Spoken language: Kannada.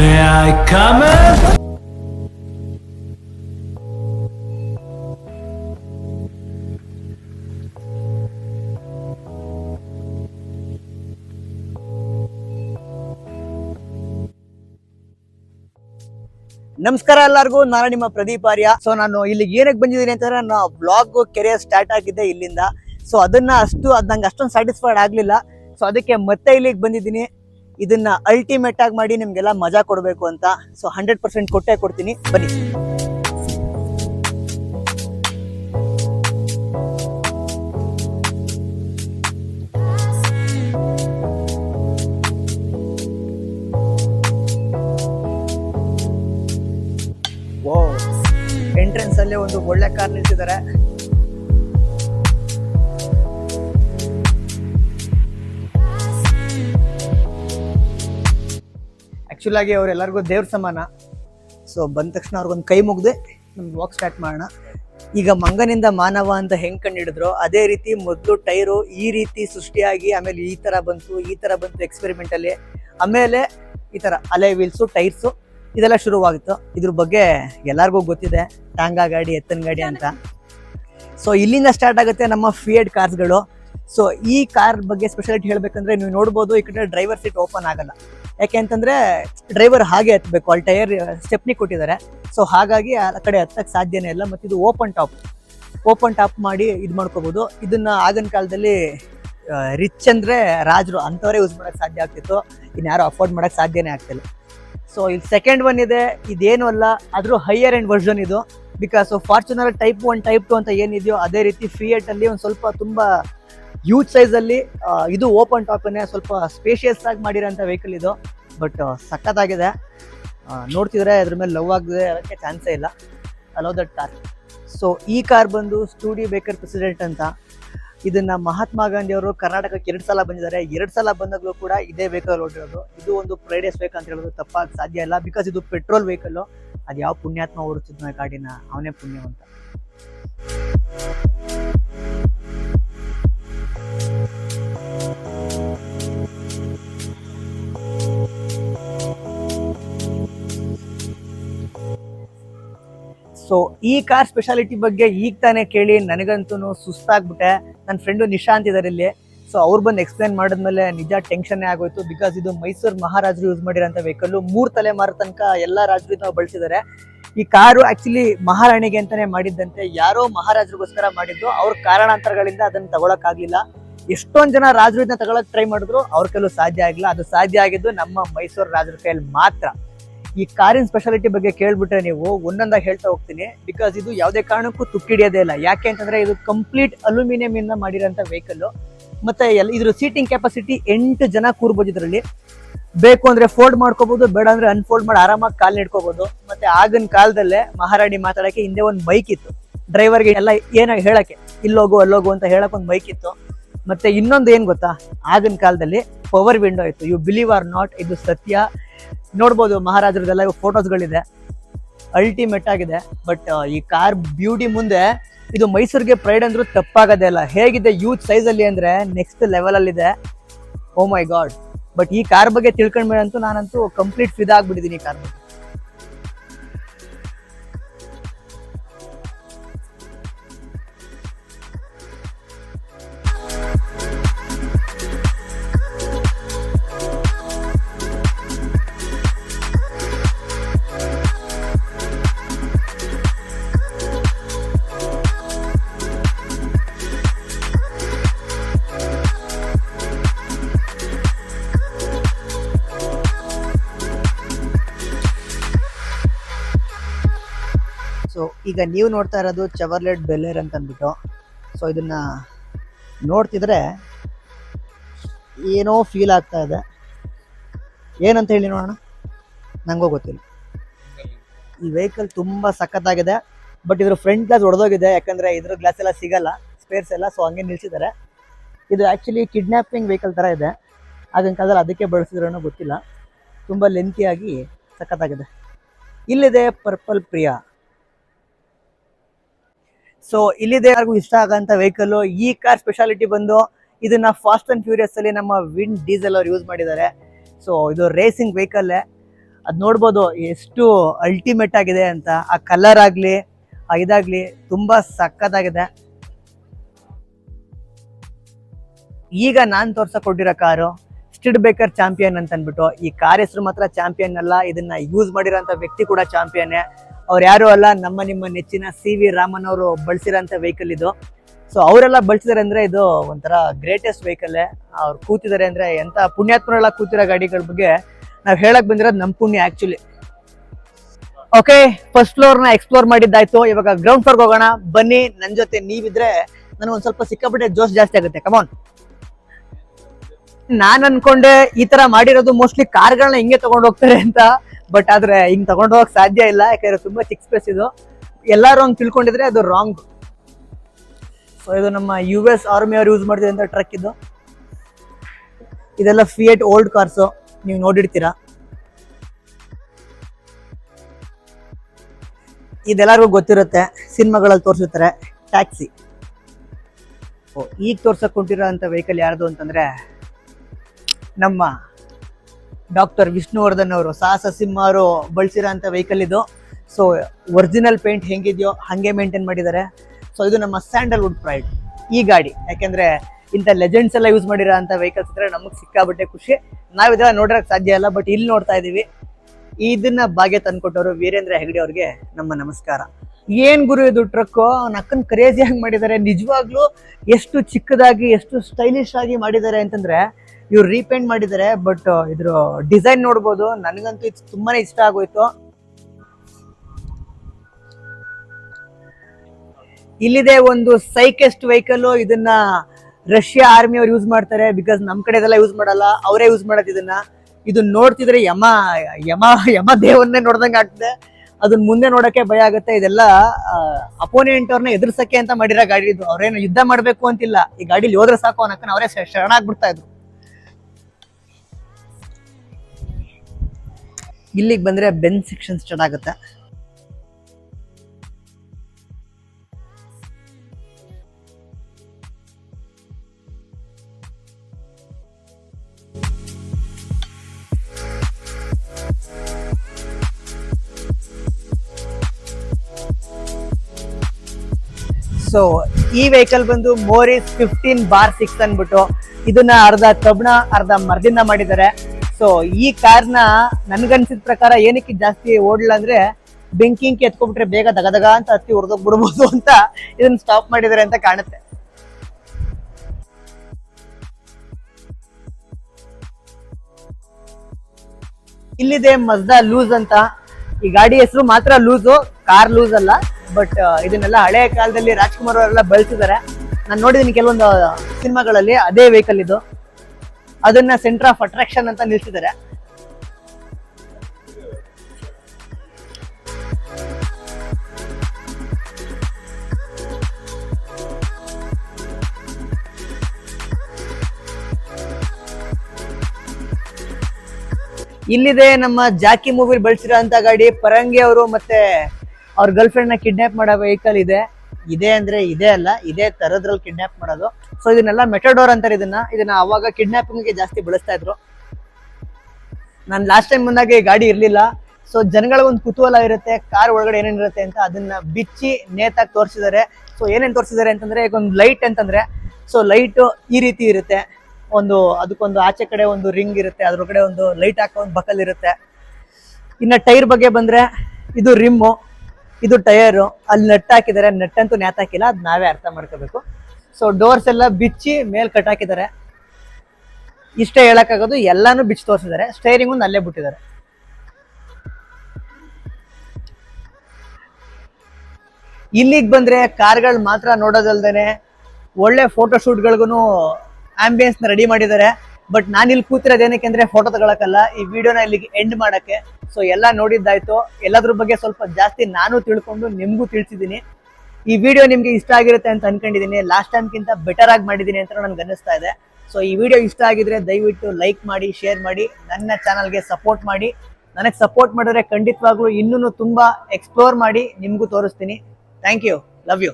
May I come in? ನಮಸ್ಕಾರ ಎಲ್ಲರಿಗೂ, ನಾನು ನಿಮ್ಮ ಪ್ರದೀಪ್ ಆರ್ಯ. ಸೊ ನಾನು ಇಲ್ಲಿಗೆ ಏನಕ್ಕೆ ಬಂದಿದ್ದೀನಿ ಅಂತಂದ್ರೆ ನನ್ನ ಬ್ಲಾಗ್ ಕೆರಿಯರ್ ಸ್ಟಾರ್ಟ್ ಆಗಿದೆ ಇಲ್ಲಿಂದ. ಸೊ ಅದನ್ನ ಅಷ್ಟು, ಅದು ನಂಗೆ ಅಷ್ಟೊಂದು ಸ್ಯಾಟಿಸ್ಫೈಡ್ ಆಗಲಿಲ್ಲ. ಸೊ ಅದಕ್ಕೆ ಮತ್ತೆ ಇಲ್ಲಿಗೆ ಬಂದಿದ್ದೀನಿ. ಇದನ್ನ ಅಲ್ಟಿಮೇಟ್ ಆಗಿ ಮಾಡಿ ನಿಮ್ಗೆಲ್ಲ ಮಜಾ ಕೊಡಬೇಕು ಅಂತ. ಸೊ ಹಂಡ್ರೆಡ್ ಪರ್ಸೆಂಟ್ ಕೊಟ್ಟೆ ಕೊಡ್ತೀನಿ. ಬನ್ನಿ. ಎಂಟ್ರೆನ್ಸ್ ಅಲ್ಲಿ ಒಂದು ಒಳ್ಳೆ ಕಾರ್ ನಿಲ್ಸಿದ್ದಾರೆ ಆಕ್ಚುಲ್ ಆಗಿ ಅವ್ರೆಲ್ಲರಿಗೂ ದೇವ್ರ ಸಮಾನ. ಸೊ ಬಂದ ತಕ್ಷಣ ಅವ್ರಿಗೊಂದು ಕೈ ಮುಗ್ದೆ ನಮ್ಗೆ ವಾಕ್ ಸ್ಟಾರ್ಟ್ ಮಾಡೋಣ. ಈಗ ಮಂಗನಿಂದ ಮಾನವ ಅಂತ ಹೆಂಗ್ ಕಂಡಿಡಿದ್ರು, ಅದೇ ರೀತಿ ಮೊದಲು ಟೈರು ಈ ರೀತಿ ಸೃಷ್ಟಿಯಾಗಿ, ಆಮೇಲೆ ಈ ತರ ಬಂತು, ಈ ತರ ಬಂತು ಎಕ್ಸ್ಪೆರಿಮೆಂಟ್ ಅಲ್ಲಿ. ಆಮೇಲೆ ಈ ತರ ಅಲೆ ವೀಲ್ಸು ಟೈರ್ಸು ಇದೆಲ್ಲ ಶುರುವಾಗಿತ್ತು. ಇದ್ರ ಬಗ್ಗೆ ಎಲ್ಲರಿಗೂ ಗೊತ್ತಿದೆ. ಟಾಂಗಾ ಗಾಡಿ, ಎತ್ತನ ಗಾಡಿ ಅಂತ. ಸೊ ಇಲ್ಲಿಂದ ಸ್ಟಾರ್ಟ್ ಆಗುತ್ತೆ ನಮ್ಮ ಫಿಯಡ್ ಕಾರ್ಸ್ಗಳು ಸೊ ಈ ಕಾರ್ ಬಗ್ಗೆ ಸ್ಪೆಷಾಲಿಟಿ ಹೇಳಬೇಕಂದ್ರೆ ನೀವು ನೋಡ್ಬೋದು, ಈ ಕಡೆ ಡ್ರೈವರ್ ಸೀಟ್ ಓಪನ್ ಆಗಲ್ಲ. ಯಾಕೆ ಅಂತಂದ್ರೆ ಡ್ರೈವರ್ ಹಾಗೆ ಹತ್ತಬೇಕು ಅಲ್ಲಿ ಟೈರ್ ಸ್ಟೆಪ್ನಿ ಕೊಟ್ಟಿದ್ದಾರೆ. ಸೊ ಹಾಗಾಗಿ ಆ ಕಡೆ ಹತ್ತಕ್ಕೆ ಸಾಧ್ಯನೇ ಇಲ್ಲ, ಮತ್ತು ಇದು ಓಪನ್ ಟಾಪ್ ಓಪನ್ ಟಾಪ್ ಮಾಡಿ ಇದು ಮಾಡ್ಕೋಬಹುದು ಇದನ್ನ ಆಗಿನ ಕಾಲದಲ್ಲಿ ರಿಚ್ ಅಂದ್ರೆ ರಾಜರು ಅಂಥವರೇ ಯೂಸ್ ಮಾಡೋಕ್ಕೆ ಸಾಧ್ಯ ಆಗ್ತಿತ್ತು. ಇನ್ಯಾರು ಅಫೋರ್ಡ್ ಮಾಡೋಕೆ ಸಾಧ್ಯನೇ ಆಗ್ತಿಲ್ಲ. ಸೊ ಇಲ್ಲಿ ಸೆಕೆಂಡ್ ಒನ್ ಇದೆ. ಇದೇನು ಅಲ್ಲ, ಆದರೂ ಹೈಯರ್ ಎಂಡ್ ವರ್ಷನ್ ಇದು. Because Fortuner type one type two ಅಂತ ಏನಿದೆಯೋ, ಅದೇ ರೀತಿ ಫಿಯೇಟಲ್ಲಿ ಒಂದು ಸ್ವಲ್ಪ ತುಂಬಾ ಹ್ಯೂಜ್ ಸೈಜ್ ಅಲ್ಲಿ ಇದು ಓಪನ್ ಟಾಪನ್ನೇ ಸ್ವಲ್ಪ ಸ್ಪೇಷಿಯಸ್ ಆಗಿ ಮಾಡಿರೋಂಥ ವೆಹಿಕಲ್ ಇದು. ಬಟ್ ಸಖತ್ತಾಗಿದೆ. ನೋಡ್ತಿದ್ರೆ ಅದ್ರ ಮೇಲೆ ಲವ್ ಆಗದೆ ಅದಕ್ಕೆ ಚಾನ್ಸೇ ಇಲ್ಲ. ಅಲೋ ದಟ್ ಕಾರ್ ಸೊ ಈ ಕಾರ್ ಬಂದು ಸ್ಟೂಡಿ ಬೇಕರ್ ಪ್ರೆಸಿಡೆಂಟ್ ಅಂತ. ಇದನ್ನ ಮಹಾತ್ಮ ಗಾಂಧಿ ಅವರು ಕರ್ನಾಟಕಕ್ಕೆ ಎರಡು ಸಲ ಬಂದಿದ್ದಾರೆ. ಎರಡು ಸಲ ಬಂದಾಗಲೂ ಕೂಡ ಇದೇ ವೆಹಿಕಲ್ ಓಡಿರೋದು ಇದು ಒಂದು ಪ್ರೈಡೇಸ್ ವೆಹಿಕಲ್ ಅಂತ ಹೇಳೋದು ತಪ್ಪಾಗಿ ಸಾಧ್ಯ ಇಲ್ಲ. ಬಿಕಾಸ್ ಇದು ಪೆಟ್ರೋಲ್ ವೆಹಿಕಲ್ ಅದು ಯಾವ ಪುಣ್ಯಾತ್ಮ ಓಡಿಸ್ತಿದ್ನ ಗಾಡಿನ, ಅವನೇ ಪುಣ್ಯವಂತ. ಸೊ ಈ ಕಾರ್ ಸ್ಪೆಷಾಲಿಟಿ ಬಗ್ಗೆ ಈಗ ತಾನೇ ಕೇಳಿ ನನಗಂತೂ ಸುಸ್ತಾಗ್ಬಿಟ್ಟೆ. ನನ್ನ ಫ್ರೆಂಡು ನಿಶಾಂತ್ ಇದಾರೆ ಇಲ್ಲಿ. ಸೊ ಅವ್ರು ಬಂದು ಎಕ್ಸ್ಪ್ಲೈನ್ ಮಾಡಿದ್ಮೇಲೆ ನಿಜ ಟೆನ್ಷನ್ನೇ ಆಗೋಯ್ತು. ಬಿಕಾಸ್ ಇದು ಮೈಸೂರು ಮಹಾರಾಜರು ಯೂಸ್ ಮಾಡಿರೋಂಥ ವೆಹಿಕಲ್ ಮೂರು ತಲೆಮಾರು ತನಕ ಎಲ್ಲ ರಾಜರು ನಾವು ಬಳಸಿದ್ದಾರೆ ಈ ಕಾರು ಆಕ್ಚುಲಿ ಮಹಾರಾಣಿಗೆ ಅಂತಾನೆ ಮಾಡಿದ್ದಂತೆ. ಯಾರೋ ಮಹಾರಾಜರಿಗೋಸ್ಕರ ಮಾಡಿದ್ದು. ಅವ್ರ ಕಾರಣಾಂತರಗಳಿಂದ ಅದನ್ನ ತಗೊಳಕ್ ಎಷ್ಟೊಂದು ಜನ ರಾಜರು ಇದನ್ನ ತಗೊಳಕ್ ಟ್ರೈ ಮಾಡಿದ್ರು. ಅವ್ರ ಕೈಲೂ ಸಾಧ್ಯ ಆಗಿಲ್ಲ ಅದು ಸಾಧ್ಯ ಆಗಿದ್ದು ನಮ್ಮ ಮೈಸೂರು ರಾಜರ ಕೈಯಲ್ಲಿ ಮಾತ್ರ. ಈ ಕಾರಿನ ಸ್ಪೆಷಾಲಿಟಿ ಬಗ್ಗೆ ಕೇಳ್ಬಿಟ್ರೆ ನೀವು ಒಂದೊಂದಾಗಿ ಹೇಳ್ತಾ ಹೋಗ್ತೀನಿ. ಬಿಕಾಸ್ ಇದು ಯಾವುದೇ ಕಾರಣಕ್ಕೂ ತುಕ್ಕಿಡಿಯೋದೇ ಇಲ್ಲ. ಯಾಕೆ ಅಂತಂದ್ರೆ ಇದು ಕಂಪ್ಲೀಟ್ ಅಲ್ಯೂಮಿನಿಯಂ ಇಂದ ಮಾಡಿರೋಂಥ ವೆಹಿಕಲ್ ಮತ್ತೆ ಎಲ್ಲ ಇದ್ರ ಸೀಟಿಂಗ್ ಕೆಪಾಸಿಟಿ ಎಂಟು ಜನ ಕೂರ್ಬೋದು ಇದರಲ್ಲಿ ಬೇಕು ಅಂದ್ರೆ ಫೋಲ್ಡ್ ಮಾಡ್ಕೋಬಹುದು ಬೇಡ ಅಂದ್ರೆ ಅನ್ಫೋಲ್ಡ್ ಮಾಡಿ ಆರಾಮಾಗಿ ಕಾಲ್ ನಡ್ಕೋಬಹುದು ಮತ್ತೆ ಆಗಿನ ಕಾಲದಲ್ಲೇ ಮಹಾರಾಣಿ ಮಾತಾಡಕ್ಕೆ ಹಿಂದೆ ಒಂದು ಬೈಕ್ ಇತ್ತು. ಡ್ರೈವರ್ಗೆ ಎಲ್ಲ ಏನಾಗಿ ಹೇಳಕ್ಕೆ, ಇಲ್ಲೋಗು, ಅಲ್ಲೋಗು ಅಂತ ಹೇಳಕ್ ಒಂದು ಬೈಕ್ ಇತ್ತು. ಮತ್ತೆ ಇನ್ನೊಂದು ಏನ್ ಗೊತ್ತಾ? ಆಗಿನ ಕಾಲದಲ್ಲಿ ಪವರ್ ವಿಂಡೋ ಇತ್ತು. ಯು ಬಿಲೀವ್ ಆರ್ ನಾಟ್ ಇದು ಸತ್ಯ. ನೋಡ್ಬೋದು ಮಹಾರಾಜರದೆಲ್ಲ ಫೋಟೋಸ್ಗಳಿದೆ ಅಲ್ಟಿಮೇಟ್ ಆಗಿದೆ. ಬಟ್ ಈ ಕಾರ್ ಬ್ಯೂಟಿ ಮುಂದೆ ಇದು ಮೈಸೂರಿಗೆ ಪ್ರೈಡ್ ಅಂದ್ರೂ ತಪ್ಪಾಗದೆ ಇಲ್ಲ. ಹೇಗಿದೆ ಯೂತ್ ಅಲ್ಲಿ ಅಂದ್ರೆ ನೆಕ್ಸ್ಟ್ ಲೆವೆಲ್ ಅಲ್ಲಿ ಇದೆ ಓ ಮೈ ಗಾಡ್ ಬಟ್ ಈ ಕಾರ್ ಬಗ್ಗೆ ತಿಳ್ಕೊಂಡ್ಮೇಲಂತೂ ನಾನಂತೂ ಕಂಪ್ಲೀಟ್ ಫಿದಾ ಆಗ್ಬಿಟ್ಟಿದ್ದೀನಿ ಈ ಕಾರ್ ಬಗ್ಗೆ. ಈಗ ನೀವು ನೋಡ್ತಾ ಇರೋದು ಚವರ್ಲೆಟ್ ಬೆಲ್ಲೇರ್ ಅಂತ ಅಂದ್ಬಿಟ್ಟು ಸೊ ಇದನ್ನ ನೋಡ್ತಿದ್ರೆ ಏನೋ ಫೀಲ್ ಆಗ್ತಾ ಇದೆ. ಏನಂತ ಹೇಳಿ ನೋಡೋಣ? ನಂಗೋ ಗೊತ್ತಿಲ್ಲ. ಈ ವೆಹಿಕಲ್ ತುಂಬಾ ಸಖತ್ತಾಗಿದೆ. ಬಟ್ ಇದ್ರ ಫ್ರಂಟ್ ಗ್ಲಾಸ್ ಹೊಡೆದೋಗಿದೆ ಯಾಕಂದ್ರೆ ಇದ್ರ ಗ್ಲಾಸ್ ಎಲ್ಲ ಸಿಗಲ್ಲ ಸ್ಪೇರ್ಸ್ ಎಲ್ಲ ಸೊ ಹಂಗೆ ನಿಲ್ಸಿದ್ದಾರೆ. ಇದು ಆಕ್ಚುಲಿ ಕಿಡ್ನಾಪಿಂಗ್ ವೆಹಿಕಲ್ ತರ ಇದೆ. ಆಗಿನ ಕಾಲದಲ್ಲಿ ಅದಕ್ಕೆ ಬಳಸಿದ್ರೂ ಗೊತ್ತಿಲ್ಲ. ತುಂಬಾ ಲೆಂತಿಯಾಗಿ ಸಖತ್ತಾಗಿದೆ. ಇಲ್ಲಿದೆ ಪರ್ಪಲ್ ಪ್ರಿಯಾ ಸೊ ಇಲ್ಲಿದೆ ಯಾರಿಗೂ ಇಷ್ಟ ಆಗಂತ ವೆಹಿಕಲ್ ಈ ಕಾರ್ ಸ್ಪೆಷಾಲಿಟಿ ಬಂದು ಇದನ್ನ ಫಾಸ್ಟ್ ಅಂಡ್ ಫ್ಯೂರಿಯಸ್ ಅಲ್ಲಿ ನಮ್ಮ ವಿಂಡ್ ಡೀಸೆಲ್ ಅವ್ರು ಯೂಸ್ ಮಾಡಿದ್ದಾರೆ. ಸೊ ಇದು ರೇಸಿಂಗ್ ವೆಹಿಕಲ್ ಅದ್ ನೋಡ್ಬೋದು ಎಷ್ಟು ಅಲ್ಟಿಮೇಟ್ ಆಗಿದೆ ಅಂತ. ಆ ಕಲರ್ ಆಗ್ಲಿ, ಆ ಇದಾಗ್ಲಿ ತುಂಬಾ ಸಕ್ಕತ್ತಾಗಿದೆ ಈಗ ನಾನು ತೋರ್ಸ ಕೊಟ್ಟಿರೋ ಕಾರು ಸ್ಟಿಡ್ ಬೇಕರ್ ಚಾಂಪಿಯನ್ ಅಂತ ಅಂದ್ಬಿಟ್ಟು ಈ ಕಾರ್ ಹೆಸರು ಮಾತ್ರ ಚಾಂಪಿಯನ್ ಅಲ್ಲ, ಇದನ್ನ ಯೂಸ್ ಮಾಡಿರೋಂಥ ವ್ಯಕ್ತಿ ಕೂಡ ಚಾಂಪಿಯನ್ ಅವ್ರು ಯಾರು ಅಲ್ಲ, ನಮ್ಮ ನಿಮ್ಮ ನೆಚ್ಚಿನ ಸಿ ವಿ ರಾಮನ್ ಅವರು ಬಳಸಿರೋಂಥ ವೆಹಿಕಲ್ ಇದು. ಸೊ ಅವರೆಲ್ಲ ಬಳಸಿದಾರೆ ಅಂದ್ರೆ ಇದು ಒಂಥರ ಗ್ರೇಟೆಸ್ಟ್ ವೆಹಿಕಲ್ಲೇ ಅವ್ರು ಕೂತಿದ್ದಾರೆ ಅಂದ್ರೆ ಎಂತ ಪುಣ್ಯಾತ್ಮರೆಲ್ಲ ಕೂತಿರೋ ಗಾಡಿಗಳ ಬಗ್ಗೆ ನಾವು ಹೇಳಕ್ ಬಂದಿರೋದು ನಮ್ಮ ಪುಣ್ಯ ಆ್ಯಕ್ಚುಲಿ ಓಕೆ ಫಸ್ಟ್ ಫ್ಲೋರ್ನ ಎಕ್ಸ್ಪ್ಲೋರ್ ಮಾಡಿದ್ದಾಯ್ತು. ಇವಾಗ ಗ್ರೌಂಡ್ ಫ್ಲೋರ್ಗೆ ಹೋಗೋಣ. ಬನ್ನಿ ನನ್ನ ಜೊತೆ ನೀವಿದ್ರೆ ನನಗೆ ಒಂದು ಸ್ವಲ್ಪ ಸಿಕ್ಕಾಪಟ್ಟೆ ಜೋಶ್ ಜಾಸ್ತಿ ಆಗುತ್ತೆ. ಕಮಾನ್ ನಾನು ಅನ್ಕೊಂಡೆ ಈ ತರ ಮಾಡಿರೋದು ಮೋಸ್ಟ್ಲಿ ಕಾರ್ಗಳನ್ನ ಹಿಂಗೆ ತಗೊಂಡ್ ಹೋಗ್ತಾರೆ ಅಂತ. ಬಟ್ ಆದ್ರೆ ಹಿಂಗ್ ತಗೊಂಡು ಹೋಗಕ್ ಸಾಧ್ಯ ಇಲ್ಲ, ಯಾಕಂದ್ರೆ ತುಂಬಾ ಚಿಕ್ಕ ಸ್ಪೇಸ್ ಇದು. ಎಲ್ಲಾರು ಹಂಗ್ ತಿಳ್ಕೊಂಡಿದ್ರೆ ಅದು ರಾಂಗ್ ಸೊ ಇದು ನಮ್ಮ ಯು ಎಸ್ ಆರ್ಮಿ ಅವ್ರು ಯೂಸ್ ಮಾಡ್ತಿದ್ದಂತ ಟ್ರಕ್ ಇದು. ಇದೆಲ್ಲ ಫಿಯೇಟ್ ಓಲ್ಡ್ ಕಾರ್ಸು ನೀವು ನೋಡಿರ್ತೀರಾ? ಇದೆಲ್ಲರಿಗೂ ಗೊತ್ತಿರುತ್ತೆ ಸಿನಿಮಾಗಳಲ್ಲಿ ತೋರಿಸಿರ್ತಾರೆ ಟ್ಯಾಕ್ಸಿ ಓ ಈಗ ತೋರ್ಸಕ್ ಕುಂಟಿರೋ ಅಂತ ವೆಹಿಕಲ್ ಯಾರ್ದು ಅಂತಂದ್ರೆ, ನಮ್ಮ ಡಾಕ್ಟರ್ ವಿಷ್ಣುವರ್ಧನ್ ಅವರು, ಸಾಹಸ ಸಿಂಹ ಅವರು ಬಳಸಿರೋ ಅಂತ ವೆಹಿಕಲ್ ಇದು. ಸೊ ಒರಿಜಿನಲ್ ಪೇಂಟ್ ಹೆಂಗಿದೆಯೋ ಹಾಗೆ ಮೇಂಟೈನ್ ಮಾಡಿದ್ದಾರೆ. ಸೊ ಇದು ನಮ್ಮ ಸ್ಯಾಂಡಲ್ವುಡ್ ಪ್ರೈಡ್ ಈ ಗಾಡಿ, ಯಾಕೆಂದ್ರೆ ಇಂಥ ಲೆಜೆಂಡ್ಸ್ ಎಲ್ಲ ಯೂಸ್ ಮಾಡಿರೋ ಅಂತ ವೆಹಿಕಲ್ಸ್ ಇದ್ರೆ ನಮಗೆ ಸಿಕ್ಕಾಬಿಟ್ಟೆ ಖುಷಿ. ನಾವು ಇದೆಲ್ಲ ನೋಡೋಕೆ ಸಾಧ್ಯ ಇಲ್ಲ ಬಟ್ ಇಲ್ಲಿ ನೋಡ್ತಾ ಇದ್ದೀವಿ. ಇದನ್ನ ಭಾಗ್ಯ ತಂದ್ಕೊಟ್ಟವರು ವೀರೇಂದ್ರ ಹೆಗಡೆ ಅವ್ರಿಗೆ ನಮ್ಮ ನಮಸ್ಕಾರ. ಏನ್ ಗುರು ಇದು ಟ್ರಕ್ ನಕ್ಕನ್ ಕ್ರೇಜಿ ಆಗಿ ಮಾಡಿದ್ದಾರೆ. ನಿಜವಾಗ್ಲೂ ಎಷ್ಟು ಚಿಕ್ಕದಾಗಿ, ಎಷ್ಟು ಸ್ಟೈಲಿಶ್ ಆಗಿ ಮಾಡಿದ್ದಾರೆ ಅಂತಂದ್ರೆ ಇವ್ರು ರೀಪೇಂಟ್ ಮಾಡಿದ್ದಾರೆ ಬಟ್ ಇದ್ರ ಡಿಸೈನ್ ನೋಡ್ಬೋದು. ನನಗಂತೂ ಇದು ತುಂಬಾನೇ ಇಷ್ಟ ಆಗೋಯ್ತು. ಇಲ್ಲಿದೆ ಒಂದು ಸೈಕೆಸ್ಟ್ ವೆಹಿಕಲ್ ಇದನ್ನ ರಷ್ಯಾ ಆರ್ಮಿ ಅವ್ರು ಯೂಸ್ ಮಾಡ್ತಾರೆ ಬಿಕಾಸ್ ನಮ್ ಕಡೆ ಇದೆಲ್ಲ ಯೂಸ್ ಮಾಡಲ್ಲ, ಅವರೇ ಯೂಸ್ ಮಾಡೋದು ಇದನ್ನ. ಇದನ್ನ ನೋಡ್ತಿದ್ರೆ ಯಮ ಯಮ ಯಮ ದೇವನ್ನೇ ನೋಡ್ದಂಗೆ ಆಗ್ತದೆ. ಅದನ್ನ ಮುಂದೆ ನೋಡಕ್ಕೆ ಭಯ ಆಗುತ್ತೆ. ಇದೆಲ್ಲ ಅಪೋನೆಂಟ್ ಅವ್ರನ್ನ ಎದುರ್ಸಕ್ಕೆ ಅಂತ ಮಾಡಿರೋ ಗಾಡಿ ಇದು. ಅವ್ರೇನು ಯುದ್ಧ ಮಾಡ್ಬೇಕು ಅಂತಿಲ್ಲ. ಈ ಗಾಡಿಲಿ ಹೋದ್ರೆ ಸಾಕು ಅನ್ನಕ್ಕ ಅವರೇ ಶರಣಾಗ್ಬಿಡ್ತಾ ಇದ್ರು. ಇಲ್ಲಿಗೆ ಬಂದ್ರೆ ಬೆನ್ ಸೆಕ್ಷನ್ ಸ್ಟಾರ್ಟ್ ಆಗುತ್ತೆ ಸೊ ಈ ವೆಹಿಕಲ್ ಬಂದು ಮೋರಿಸ್ ಫಿಫ್ಟೀನ್ ಬಾರ್ ಸಿಕ್ಸ್ ಅಂದ್ಬಿಟ್ಟು ಇದನ್ನ ಅರ್ಧ ಕಬ್ಣ ಅರ್ಧ ಮರದಿಂದ ಮಾಡಿದ್ದಾರೆ. ಸೊ ಈ ಕಾರ್ನ ನನ್ಗನ್ಸಿದ ಪ್ರಕಾರ ಏನಕ್ಕೆ ಜಾಸ್ತಿ ಓಡ್ಲ ಅಂದ್ರೆ ಬೆಂಕಿಂಕಿ ಎತ್ಕೊಂಡ್ಬಿಟ್ರೆ ಬೇಗ ದಗದಗ ಅಂತ ಹತ್ತಿ ಹೊಡೆದೋಗ್ಬಿಡ್ಬೋದು ಅಂತ ಇದನ್ನ ಸ್ಟಾಪ್ ಮಾಡಿದ್ದಾರೆ ಅಂತ ಕಾಣುತ್ತೆ. ಇಲ್ಲಿದೆ ಮಜ್ದ ಲೂಸ್ ಅಂತ. ಈ ಗಾಡಿ ಹೆಸರು ಮಾತ್ರ ಲೂಸು, ಕಾರ್ ಲೂಸ್ ಅಲ್ಲ, ಬಟ್ ಇದನ್ನೆಲ್ಲ ಹಳೆಯ ಕಾಲದಲ್ಲಿ ರಾಜ್ಕುಮಾರ್ ಅವರೆಲ್ಲ ಬಳಸಿದ್ದಾರೆ. ನಾನು ನೋಡಿದ್ದೀನಿ ಕೆಲವೊಂದು ಸಿನಿಮಾಗಳಲ್ಲಿ ಅದೇ ವೆಹಿಕಲ್ ಇದು. ಅದನ್ನ ಸೆಂಟರ್ ಆಫ್ ಅಟ್ರಾಕ್ಷನ್ ಅಂತ ನಿಲ್ಸಿದ್ದಾರೆ. ಇಲ್ಲಿದೆ ನಮ್ಮ ಜಾಕಿ ಮೂವಿ ಬಳಸಿರೋ ಗಾಡಿ, ಪರಂಗಿ ಅವರು ಮತ್ತೆ ಅವ್ರ ಗರ್ಲ್ ಫ್ರೆಂಡ್ನ ಕಿಡ್ನಾಪ್ ಮಾಡೋ ವೆಹಿಕಲ್ ಇದೆ. ಇದೆ ಅಂದ್ರೆ ಇದೆ ಅಲ್ಲ, ಇದೇ ತರದ್ರಲ್ಲಿ ಕಿಡ್ನಾಪ್ ಮಾಡೋದು. ಸೊ ಇದನ್ನೆಲ್ಲ ಮೆಟಡೋರ್ ಅಂತಾರೆ ಇದನ್ನ. ಇದನ್ನ ಅವಾಗ ಕಿಡ್ನಾಪಿಂಗ್ಗೆ ಜಾಸ್ತಿ ಬಳಸ್ತಾ ಇದ್ರು. ನಾನು ಲಾಸ್ಟ್ ಟೈಮ್ ಬಂದಾಗ ಈ ಗಾಡಿ ಇರ್ಲಿಲ್ಲ. ಸೊ ಜನಗಳ ಒಂದು ಕುತೂಹಲ ಇರುತ್ತೆ ಕಾರ್ ಒಳಗಡೆ ಏನೇನಿರುತ್ತೆ ಅಂತ ಅದನ್ನ ಬಿಚ್ಚಿ ನೇತಾಗಿ ತೋರಿಸಿದ್ದಾರೆ ಸೊ ಏನೇನು ತೋರಿಸಿದ್ದಾರೆ ಅಂತಂದ್ರೆ, ಈಗ ಒಂದು ಲೈಟ್ ಅಂತಂದ್ರೆ ಸೊ ಲೈಟ್ ಈ ರೀತಿ ಇರುತ್ತೆ. ಒಂದು ಅದಕ್ಕೊಂದು ಆಚೆ ಕಡೆ ಒಂದು ರಿಂಗ್ ಇರುತ್ತೆ, ಅದ್ರೊಳಗಡೆ ಒಂದು ಲೈಟ್ ಹಾಕೋ ಒಂದು ಬಕಲ್ ಇರುತ್ತೆ. ಇನ್ನ ಟೈರ್ ಬಗ್ಗೆ ಬಂದ್ರೆ, ಇದು ರಿಮ್ಮು, ಇದು ಟೈರು. ಅಲ್ಲಿ ನಟ್ ಹಾಕಿದ್ದಾರೆ ನಟ್ ಅಂತೂ ನೇತಾಕಿಲ್ಲ, ಅದ್ ನಾವೇ ಅರ್ಥ ಮಾಡ್ಕೋಬೇಕು. ಸೊ ಡೋರ್ಸ್ ಎಲ್ಲ ಬಿಚ್ಚಿ ಮೇಲ್ ಕಟ್ ಹಾಕಿದ್ದಾರೆ. ಇಷ್ಟೇ ಹೇಳಕ್ಕಾಗೋದು, ಎಲ್ಲಾನು ಬಿಚ್ಚಿ ತೋರಿಸಿದ್ದಾರೆ. ಸ್ಟೈರಿಂಗ್ ಅಲ್ಲೇ ಬಿಟ್ಟಿದ್ದಾರೆ. ಇಲ್ಲಿಗೆ ಬಂದ್ರೆ ಕಾರ್ಗಳು ಮಾತ್ರ ನೋಡೋದಲ್ದೇನೆ ಒಳ್ಳೆ ಫೋಟೋ ಶೂಟ್ಗಳಿಗೂ ಆಂಬಿಯನ್ಸ್ನ ರೆಡಿ ಮಾಡಿದ್ದಾರೆ. ಬಟ್ ನಾನು ಇಲ್ಲಿ ಕೂತಿರೋದು ಏನಕ್ಕೆ ಅಂದ್ರೆ ಫೋಟೋ ತಗೊಳಕಲ್ಲ ಈ ವಿಡಿಯೋನ ಇಲ್ಲಿಗೆ ಎಂಡ್ ಮಾಡಕ್ಕೆ. ಸೊ ಎಲ್ಲ ನೋಡಿದ್ದಾಯ್ತು. ಎಲ್ಲದ್ರ ಬಗ್ಗೆ ಸ್ವಲ್ಪ ಜಾಸ್ತಿ ನಾನು ತಿಳ್ಕೊಂಡು ನಿಮಗೂ ತಿಳಿಸಿದ್ದೀನಿ. ಈ ವಿಡಿಯೋ ನಿಮ್ಗೆ ಇಷ್ಟ ಆಗಿರುತ್ತೆ ಅಂತ ಅನ್ಕೊಂಡಿದ್ದೀನಿ ಲಾಸ್ಟ್ ಟೈಮ್ಗಿಂತ ಬೆಟರ್ ಆಗಿ ಮಾಡಿದ್ದೀನಿ ಅಂತ ನನ್ಗೆ ಅನಿಸ್ತಾ ಇದೆ. ಸೊ ಈ ವಿಡಿಯೋ ಇಷ್ಟ ಆಗಿದ್ರೆ ದಯವಿಟ್ಟು ಲೈಕ್ ಮಾಡಿ ಶೇರ್ ಮಾಡಿ, ನನ್ನ ಚಾನಲ್ಗೆ ಸಪೋರ್ಟ್ ಮಾಡಿ. ನನಗೆ ಸಪೋರ್ಟ್ ಮಾಡಿದ್ರೆ ಖಂಡಿತವಾಗ್ಲೂ ಇನ್ನೂ ತುಂಬಾ ಎಕ್ಸ್ಪ್ಲೋರ್ ಮಾಡಿ, ನಿಮಗೂ ತೋರಿಸ್ತೀನಿ. Thank you love you